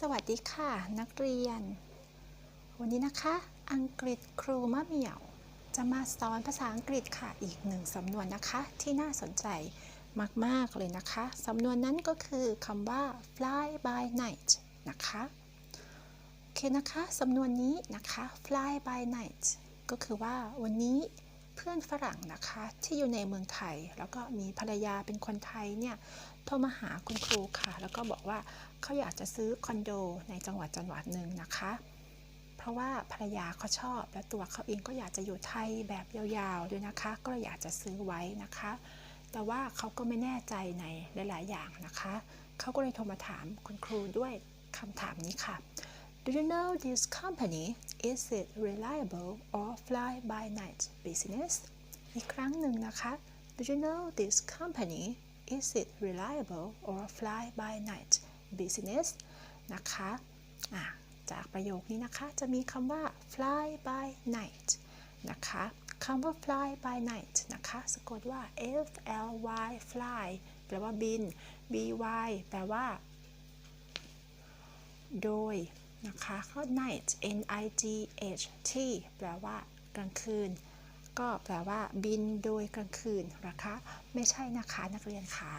สวัสดีค่ะ นักเรียน วันนี้นะคะ อังกฤษครูมะเหมี่ยว จะมาสอนภาษาอังกฤษค่ะ อีกหนึ่งสำนวนนะคะ ที่น่าสนใจมาก ๆ เลยนะคะ สำนวนนั้นก็คือคำว่า fly by night นะคะ โอเคนะคะ สำนวนนี้นะคะ fly by night ก็คือว่าวันนี้ เพื่อนฝรั่งนะคะที่อยู่ในเมืองไทย แล้วก็มีภรรยาเป็นคนไทยเนี่ยโทรมาหาคุณครูค่ะ แล้วก็บอกว่าเขาอยากจะซื้อคอนโดในจังหวัดจังหวัดหนึ่งนะคะ เพราะว่าภรรยาเขาชอบ และตัวเขาเองก็อยากจะอยู่ไทยแบบยาวๆด้วยนะคะ ก็เลยอยากจะซื้อไว้นะคะ แต่ว่าเขาก็ไม่แน่ใจในหลาย ๆ อย่างนะคะเขาก็เลยโทรมาถามคุณครูด้วยคำถามนี้ค่ะ Do you know this company? Is it reliable or fly by night business? อีกครั้งหนึ่งนะคะ Do you know this company? Is it reliable or fly by night business? นะคะะจากประโยคนี้นะคะ จะมีคำว่า fly by night นะคะคำว่า fly by night นะคะ สะกดว่า f l y fly แปลว่าบิน b y แปลว่า โดย นะคะก็ night n i g h t แปลว่ากลางคืน ก็แปลว่าบินโดยกลางคืนนะคะ ไม่ใช่นะคะนักเรียนคะ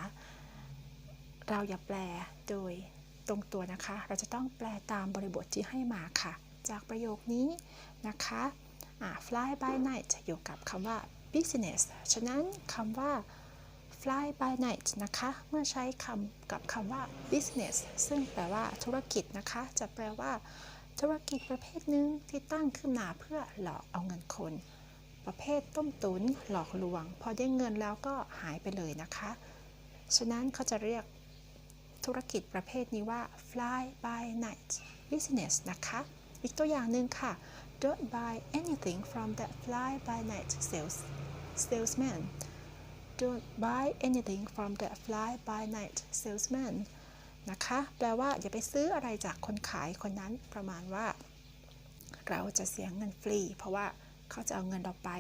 เราอย่าแปลโดยตรงตัวนะคะ เราจะต้องแปลตามบริบทที่ให้มาค่ะ จากประโยคนี้นะคะ fly by night อยู่กับคำว่า business ฉะนั้นคำว่า fly by night นะคะ เมื่อใช้คำกับคำว่า business ซึ่งแปลว่าธุรกิจนะคะ จะแปลว่า ธุรกิจประเภทหนึ่งที่ตั้งขึ้นมาเพื่อหลอกเอาเงินคน ประเภทต้มตุนหลอกลวง พอได้เงินแล้วก็หายไปเลยนะคะ ฉะนั้นเขาจะเรียกธุรกิจประเภทนี้ว่า fly by night business นะคะ อีกตัวอย่างหนึ่งค่ะ don't buy anything from that fly by night sales salesman don't buy anything from that fly by night salesman นะคะ แปลว่าอย่าไปซื้ออะไรจากคนขายคนนั้นประมาณว่า เราจะเสียเงินฟรี เพราะว่าเขาจะเอาเงินเราไป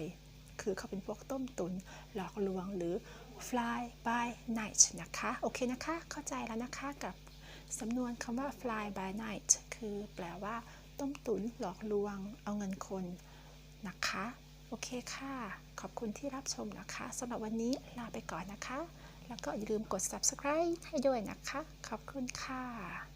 คือเขาเป็นพวกต้มตุน หลอกลวงหรือ fly by night นะคะ โอเคนะคะ เข้าใจแล้วนะคะกับสำนวนคำว่า fly by night คือแปลว่า ต้มตุนหลอกลวง เอาเงินคนนะคะ โอเคค่ะ ขอบคุณที่รับชมนะคะสำหรับวันนี้ลาไปก่อนนะคะ แล้วก็อย่าลืมกด subscribe ให้ด้วยนะคะ ขอบคุณค่ะ